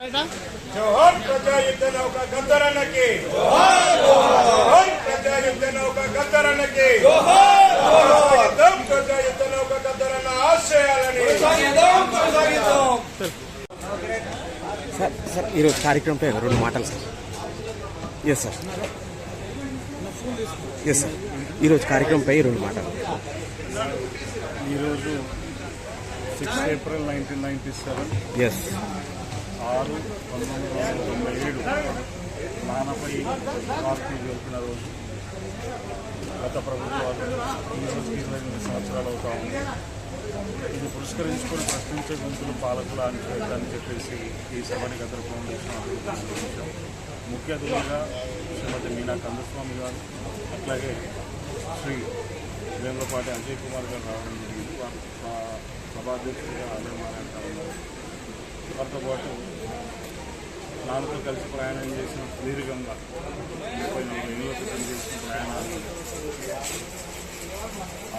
జోహార్ ప్రజాయుద్ధ నౌక గద్దరన్నకి. జోహార్ ప్రజాయుద్ధ నౌక గద్దరన్నకి. యుద్ధం ప్రజాయుద్ధ నౌక గద్దరన్న ఆశయాలని సార్ సార్ ఈరోజు కార్యక్రమం పేరు రెండు మాటలు sir. Yes sir yes sir ఈరోజు కార్యక్రమంపై రెండు మాటలు. ఈరోజు six April nineteen ninety seven. Yes ఆరు పంతొమ్మిది వందల తొంభై ఏడు నానపై పార్టీ గెలిపిన రోజు గత ప్రభుత్వాలు ఇరవై ఎనిమిది సంవత్సరాలు అవుతా ఉంది. ఇది పురస్కరించుకొని ప్రశ్నించే గుంపులు పాలకుల అని చెప్పేసి ఈ సభని గత ఫౌండేషన్ ముఖ్య అతిథిగా శ్రీమతి మీనా కందస్వామి గారు అట్లాగే శ్రీ వేములపాటి అజయ్ కుమార్ గారు రావడం జరిగింది. వారు సభాధ్యక్షుడిగా ఆదరణ మాట్లాడుతూ ఉన్నారు వారితో పాటు నాన్నతో కలిసి ప్రయాణం చేసిన దీర్ఘంగా ముప్పై నలభై ఏళ్ళ క్రితం చేసిన ప్రయాణాన్ని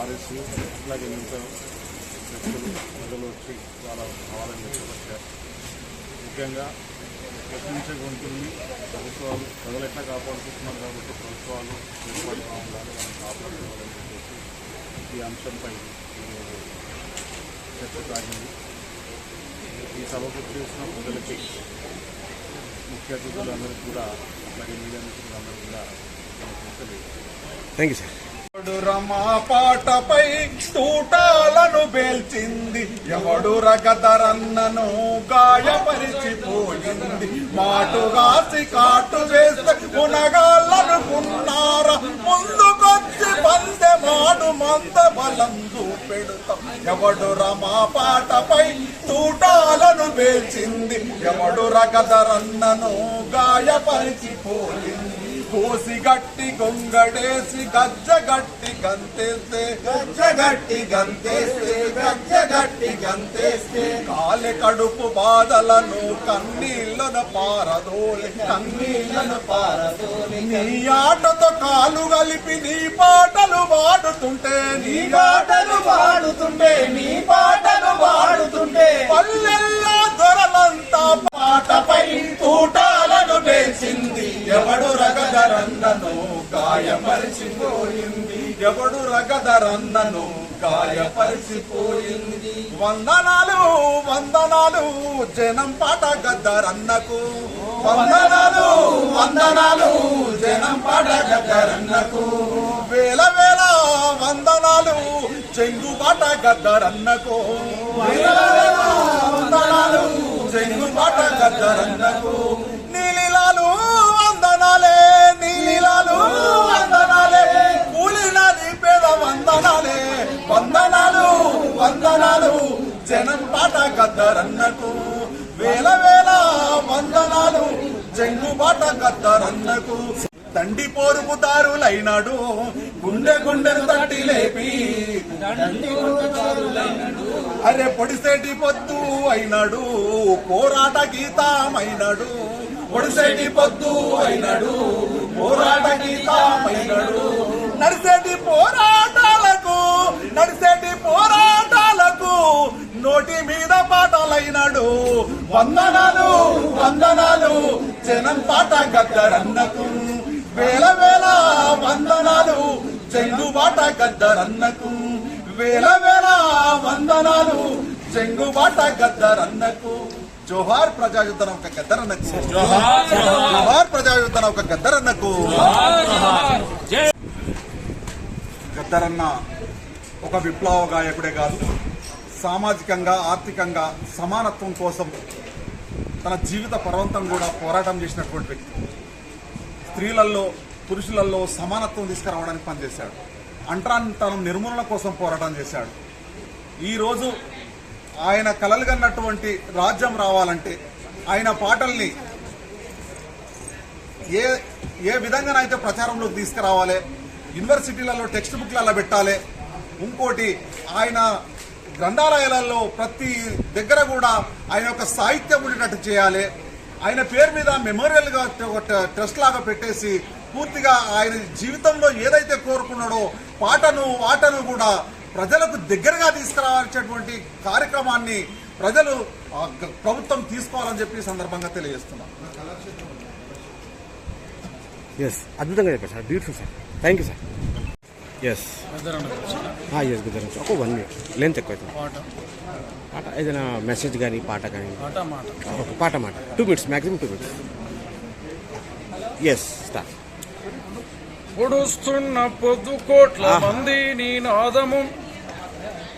ఆర్ఎస్ అట్లాగే మిగతా వ్యక్తులు ప్రజలు వచ్చి చాలా భావాలను వ్యక్తపరిచారు. ముఖ్యంగా ప్రశ్నించే గొంతుల్ని ప్రభుత్వాలు ప్రజలు ఎట్లా కాపాడుకుంటున్నారు కాబట్టి ప్రభుత్వాలు ఏర్పడుతూ ఉండాలి మనం కాపాడుకోవాలని చెప్పేసి ఈ అంశంపై ఈరోజు చర్చ సాగింది. ఈ సభకు చేసిన ప్రజలకి ముఖ్య అతిథులందరికీ కూడా అట్లాగే మీడియా మిత్రులందరూ కూడా థ్యాంక్ యూ సార్ ఎవడు రమా పాటపై తూటాలను పేల్చింది ఎవడు రగదరన్నను గాయపరిచిపోయింది. మాటుగాసి కాటు వేస్తే ఉనగాలనుకున్నారా ముందుకొచ్చి పందె మాడు మంద బలం చూపెడుతాం. ఎవడు రమా పాటపై తూటాలను పేల్చింది. ఎవడు రగదరన్నను గాయపరిచిపోయింది. కోసి గట్టి గొంగడేసి గజ్జ గట్టి గంతేస్తే. గజ్జ గట్టి గంతేస్తే గజ్జ గట్టి గంతేస్తే. కాలి కడుపు బాధలను కన్నీళ్ళను పారదోలి. కన్నీళ్ళను పారదోలి. నీ ఆటతో కాలు కలిపి నీ పాటలు పాడుతుంటే నీ పాటలు పాడుతుంటే నీ ఎవడు రగదరన్నను గాయపరిచిపోయింది. వందనాలు వందనాలు జనం పాట గద్దరన్నకు. వందనాలు వందనాలు జనం పాట గద్దరన్నకు. వేల వేల వందనాలు చెంగుబాట గద్దరన్నకు. వేల వేల వందనాలు చెంగుబాట గద్దరన్నకు. నీలిలాలు వందనాలే నీలిలాలు పాట వేల వేల వందనాలు. చెంగుబాట గద్దరన్నకు తండి పోరుపుదారులైనాడు గుండె గుండెను తట్టి లేపి అరే పొడిసేటి పొద్దు అయినాడు. పోరాట గీతమైనాడు. పొడిసేటి పొద్దు అయినాడు. పోరాట గీతమైనాడు. నోటి మీద పాటలైనాడు. వందనాలు వందనాలు జనం పాట గద్దరన్నకు. వేల వేల వందనాలు చెంగుబాట గద్దరన్నకు. వేల వేల వందనాలు చెంగుబాట గద్దరన్నకు. జోహార్ ప్రజాయుద్ధన ఒక గద్దరన్నకు. జోహార్ ప్రజాయుద్ధన ఒక గద్దరన్నకు. గద్దరన్న ఒక విప్లవ గాయకుడే కాదు. సామాజికంగా ఆర్థికంగా సమానత్వం కోసం తన జీవిత పర్వంతం కూడా పోరాటం చేసినటువంటి వ్యక్తి. స్త్రీలలో పురుషులలో సమానత్వం తీసుకురావడానికి పనిచేశాడు. అంటరానితనం నిర్మూలన కోసం పోరాటం చేశాడు. ఈరోజు ఆయన కలలుగన్నటువంటి రాజ్యం రావాలంటే ఆయన పాటల్ని ఏ ఏ విధంగానైతే ప్రచారంలోకి తీసుకురావాలి యూనివర్సిటీలలో టెక్స్ట్ బుక్లలో పెట్టాలి ఇంకోటి ఆయన గ్రంథాలయాలలో ప్రతి దగ్గర కూడా ఆయన యొక్క సాహిత్యం ఉండేటట్టు చేయాలి. ఆయన పేరు మీద మెమోరియల్గా ఒక ట్రస్ట్ లాగా పెట్టేసి పూర్తిగా ఆయన జీవితంలో ఏదైతే కోరుకున్నాడో పాటను ఆటను కూడా ప్రజలకు దగ్గరగా తీసుకురావాల్సినటువంటి కార్యక్రమాన్ని ప్రజలు ప్రభుత్వం తీసుకోవాలని చెప్పి సందర్భంగా తెలియజేస్తున్నాం. ఎస్ అద్భుతంగా చెప్పారు sir. Beautiful sir thank you sir yes yes నుంచి ఒక వన్ మినిట్ లెంత్ ఎక్కువ అవుతుంది. పాట. ఏదైనా మెసేజ్ కానీ పాట కానీ ఒక పాట మాట. Two minutes maximum two minutes yes start పొడుస్తున్న పొద్దు కోట్ల మంది నీ నాదము.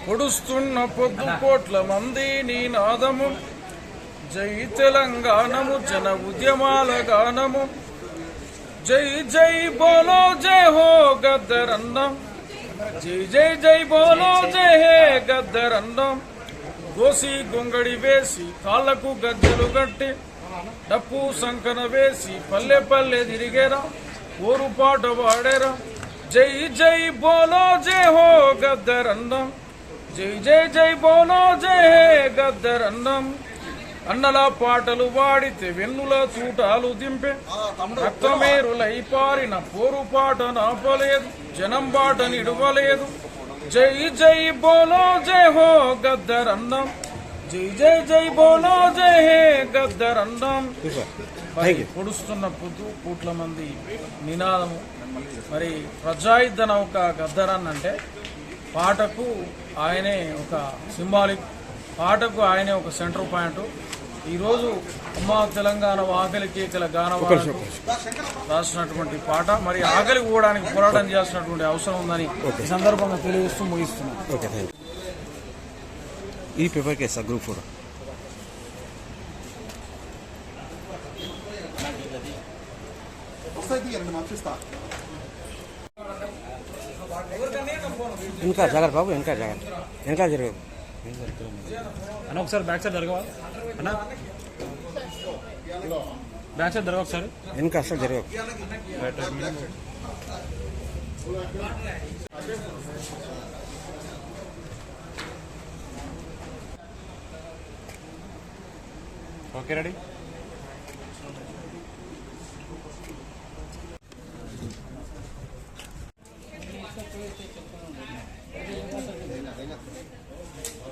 పొడుస్తున్న పొద్దు కోట్ల మంది నీ నాదము. జై తెలంగాణము జన ఉద్యమాల గానము. జై జై బోలో జై హో గద్దరన్నం జై జై జై బోలో జై హే గద్దరన్నం గోసి గొంగడి వేసి కాళ్ళకు గజ్జలు కట్టి డప్పు సంకన వేసి పల్లె పల్లె తిరిగేరా ఊరు పాట వాడేరా జై జై బోలో జై హో గద్దరన్నం జై జై జై బోలో జై హే గద్దరన్నం అన్నల పాటలు వాడితే వెన్నుల తూటాలు దింపే. రక్తమేరులై పారిన పోరు పాట నాపలేదు జనం బాట నిడవలేదు. జై జై బోలో జై హో గద్దరన్నం. జై జై జై బోలో జై హే గద్దరన్నం. థ్యాంక్ యూ పొడుస్తున్న పొద్దు పూట్ల మంది నినాదము. మరి ప్రజాయుద్ధ నౌక గద్దరన్ అంటే పాటకు ఆయనే ఒక సింబాలిక్ పాటకు ఆయనే ఒక సెంటర్ పాయింట్. ఈరోజు అమ్మా తెలంగాణ ఆకలి కేకల గాన రాసినటువంటి పాట. మరి ఆకలి పోవడానికి పోరాటం చేయాల్సినటువంటి అవసరం ఉందని ఈ సందర్భంగా తెలియజేస్తూ ముగిస్తున్నాను. యూ ఈ పేపర్ కేసు గ్రూప్ ఫోర్? పంపిస్తా ఇంకా జాగ్రత్త బాబు ఇంకా జాగ్రత్త. వెనకాల జరగదు. అన్న ఒకసారి బ్యాక్ సైడ్ జరగవా? అన్న? బ్యాక్ సైడ్ జరగ ఒకసారి? వెనక అసలు జరగదు ఓకే రెడీ?